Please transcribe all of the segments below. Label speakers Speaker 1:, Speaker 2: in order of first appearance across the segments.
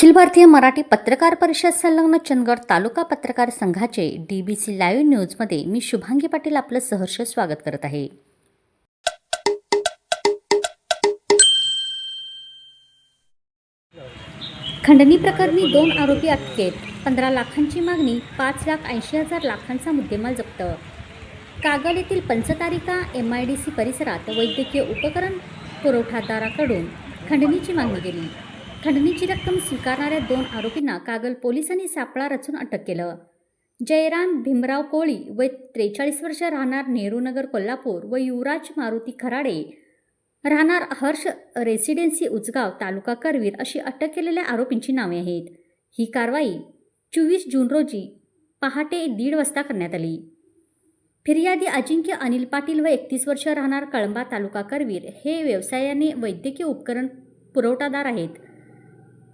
Speaker 1: अखिल भारतीय मराठी पत्रकार परिषद संलग्न चंदगड तालुका पत्रकार संघाचे डी बी सी लाईव्ह न्यूजमध्ये मी शुभांगी पाटील आपलं सहर्ष स्वागत करत आहे. खंडणी प्रकरणी दोन आरोपी अटकेत. पंधरा लाखांची मागणी पाच लाख ऐंशी हजार लाखांचा मुद्देमाल जप्त. कागल येथील पंचतारिका एम आय डी सी परिसरात वैद्यकीय उपकरण पुरवठादाराकडून खंडणीची मागणी केली. खंडणीची रक्कम स्वीकारणाऱ्या दोन आरोपींना कागल पोलिसांनी सापळा रचून अटक केलं. जयराम भीमराव कोळी व त्रेचाळीस वर्ष राहणार नेहरूनगर कोल्हापूर व युवराज मारुती खराडे राहणार हर्ष रेसिडेन्सी उचगाव तालुका करवीर अशी अटक केलेल्या आरोपींची नावे आहेत. ही कारवाई चोवीस जून रोजी पहाटे दीड वाजता करण्यात आली. फिर्यादी अजिंक्य अनिल पाटील व एकतीस वर्ष राहणार कळंबा तालुका करवीर हे व्यवसायाने वैद्यकीय उपकरण पुरवठादार आहेत.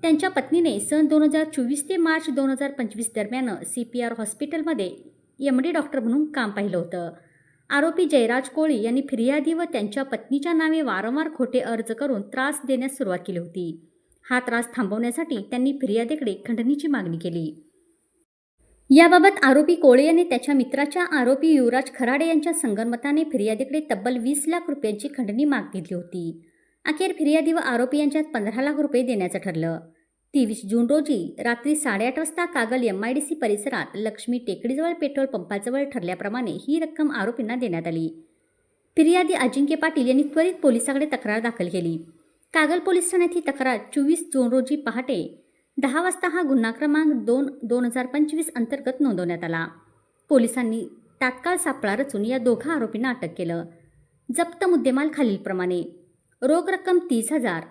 Speaker 1: त्यांच्या पत्नीने सन दोन हजार चोवीस ते मार्च दोन हजार पंचवीस दरम्यान सी पी आर हॉस्पिटलमध्ये एम डी डॉक्टर म्हणून काम पाहिलं होतं. आरोपी जयराज कोळी यांनी फिर्यादी व त्यांच्या पत्नीच्या नावे वारंवार खोटे अर्ज करून त्रास देण्यास सुरुवात केली होती. हा त्रास थांबवण्यासाठी त्यांनी फिर्यादीकडे खंडणीची मागणी केली. याबाबत आरोपी कोळे यांनी त्याच्या मित्राच्या आरोपी युवराज खराडे यांच्या संगनमताने फिर्यादीकडे तब्बल वीस लाख रुपयांची खंडणी मागितली होती. अखेर फिर्यादी व आरोपी यांच्यात पंधरा लाख रुपये देण्याचं ठरलं. तेवीस जून रोजी रात्री साडेआठ वाजता Kagal M I D C परिसरात लक्ष्मी टेकडीजवळ पेट्रोल पंपाजवळ ठरल्याप्रमाणे ही रक्कम आरोपींना देण्यात आली. फिर्यादी अजिंक्य पाटील यांनी त्वरित पोलिसाकडे तक्रार दाखल केली. कागल पोलीस ठाण्यात ही तक्रार चोवीस जून रोजी पहाटे दहा वाजता हा गुन्हा क्रमांक दोन दोन हजार पंचवीस अंतर्गत नोंदवण्यात आला. पोलिसांनी तात्काळ सापळा रचून या दोघा आरोपींना अटक केलं. जप्त मुद्देमाल खालीलप्रमाणे. रोख रक्कम तीस हजार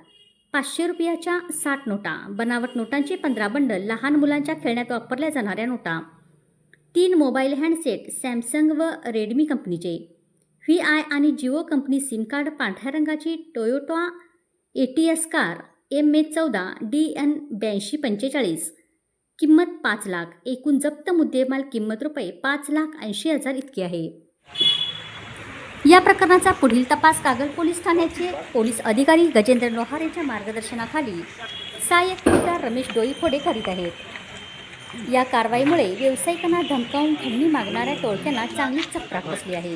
Speaker 1: पाचशे रुपयाच्या साठ नोटा बनावट नोटांचे पंधरा बंडल लहान मुलांच्या खेळण्यात वापरल्या जाणाऱ्या नोटा. तीन मोबाईल हँडसेट सॅमसंग व रेडमी कंपनीचे. व्ही आय आणि जिओ कंपनी सिम कार्ड पांढऱ्या रंगाची Toyota A T S car M A चौदा डी एन ब्याऐंशी पंचेचाळीस. किंमत पाच लाख. एकूण जप्त मुद्देमाल किंमत रुपये पाच लाख ऐंशी हजार इतकी आहे. या प्रकरणाचा पुढील तपास कागल पोलीस ठाण्याचे पोलीस अधिकारी गजेंद्र लोहार यांच्या मार्गदर्शनाखाली सहाय्यक तहसीलदार रमेश डोईफोडे करीत आहेत. या कारवाईमुळे व्यावसायिकांना धमकावून खंडणी मागणाऱ्या टोळक्यांना चांगलीच चपराक बसली आहे.